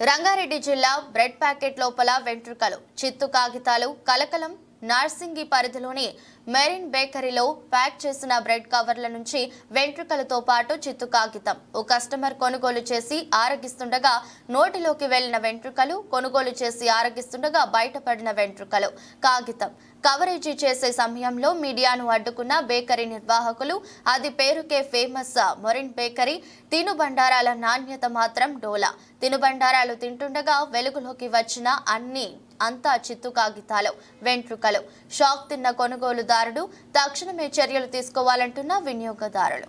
రంగారెడ్డి జిల్లా bread packet లోపల వెంట్రుకలు చిత్తు కాగితాలు కలకలం నార్సింగి పరిధిలోని మెరిన్ బేకరీలో ప్యాక్ చేసిన బ్రెడ్ కవర్ల నుంచి వెంట్రుకలతో పాటు చిత్తు కాగితం. ఓ కస్టమర్ కొనుగోలు చేసి ఆరగిస్తుండగా నోటిలోకి వెళ్ళిన వెంట్రుకలు కొనుగోలు చేసి ఆరగిస్తుండగా బయటపడిన వెంట్రుకలు. కాగితం. కవరేజీ చేసే సమయంలో మీడియాను అడ్డుకున్న బేకరీ నిర్వాహకులు అది పేరుకే ఫేమస్ మొరిన్ బేకరీ తినుబండారాల నాణ్యత మాత్రం డోలా. తినుబండారాలు తింటుండగా వెలుగులోకి వచ్చిన అన్ని అంతా చిత్తు కాగితాలు వెంట్రుకలు. షాక్ తిన్న వినియోగదారుడు తక్షణమే చర్యలు తీసుకోవాలంటున్న వినియోగదారులు.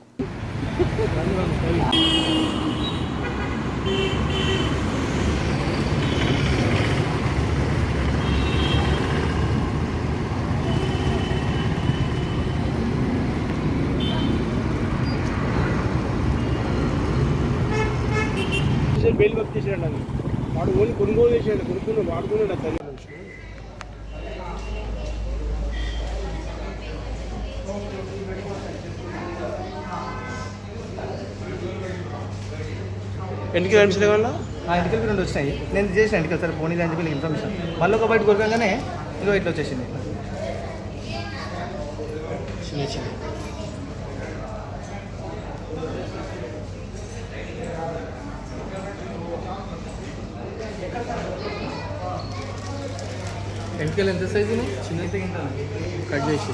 బెయిల్ వర్క్ చేసాడు అది. వాడు ఓన్లీ కొనుగోలు చేసాడు కొనుక్కుని వాడుకున్నాడు అది ఎన్నికలు వాళ్ళ ఆ ఎంటికలు రెండు వచ్చినాయి. నేను చేసిన ఎంటికలు సరే పోనీ అని చెప్పి ఇన్ఫర్మేషన్. మళ్ళీ ఒక బయట కొరకంగానే ఇదిగో ఇట్లా వచ్చేసింది. చిన్న చిన్న ఎంటికలు ఎంత సైజు చిన్న కట్ చేసి.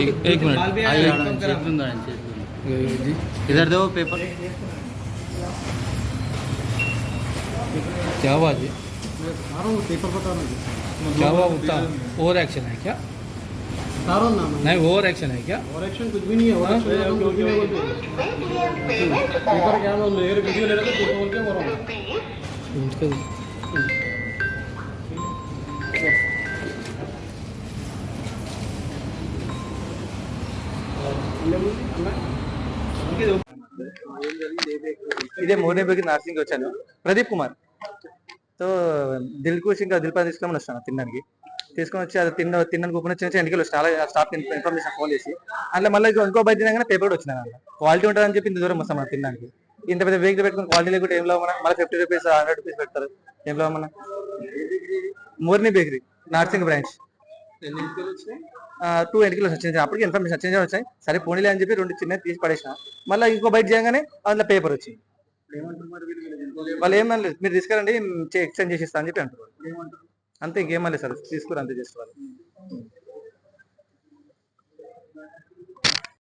एक एक मिनट। आइए। आया है, दूँगा। इधर दो पेपर क्या हुआ जी पेपर बता क्या हुआ होता ओवर एक्शन है क्या? नहीं ओवर एक्शन है क्या? और एक्शन कुछ भी नहीं है बोलते। पेपर क्या बोल रहे वीडियो ले रहे थे पेपर बोल के बोल रहा हूँ। ఇదే మోడీ నర్సింగ్ వచ్చాను. ప్రదీప్ కుమార్. సో దిల్ కూర్చి ఇంకా దిల్ పా తీసుకొని వస్తాను తినడానికి. తీసుకొని వచ్చి అది తిన్న తిన్నాను ఓపెన్ వచ్చి ఎంటికలు చాలా స్టాఫ్ ఇన్ఫర్మేషన్ ఫోన్ చేసి అట్లా మళ్ళీ ఇంకో బయట తినగానే పేపర్ కూడా అన్న క్వాలిటీ ఉంటుందని చెప్పి ఇంత దూరం వస్తాం మనం తినడానికి. ఇంత పెద్ద వెహికల్ పెట్టుకుని క్వాలిటీ లేకుంటే ఏం మన మళ్ళీ ఫిఫ్టీ రూపీస్ హండ్రెడ్ రూపీస్ పెడతారు. ఏం మన మోర్ని బేకరీ నార్సింగ్ బ్రాంచ్ టూ ఎంటికలు వచ్చింది అప్పటికి ఇన్ఫర్మేషన్ చేంజ్ వచ్చాయి. సరే పోనీలే అని చెప్పి రెండు చిన్నవి తీసి పడేసిన. మళ్ళీ ఇంకో బయట చేయగానే అందులో పేపర్ వచ్చింది. వాళ్ళు? ఏమనలేదు. మీరు తీసుకురండి ఎక్స్చేంజ్ చేసి ఇస్తా అని చెప్పి అంటారు అంతే ఇంకేమలేదు సార్. తీసుకురు అంతే చేసుకోవాలి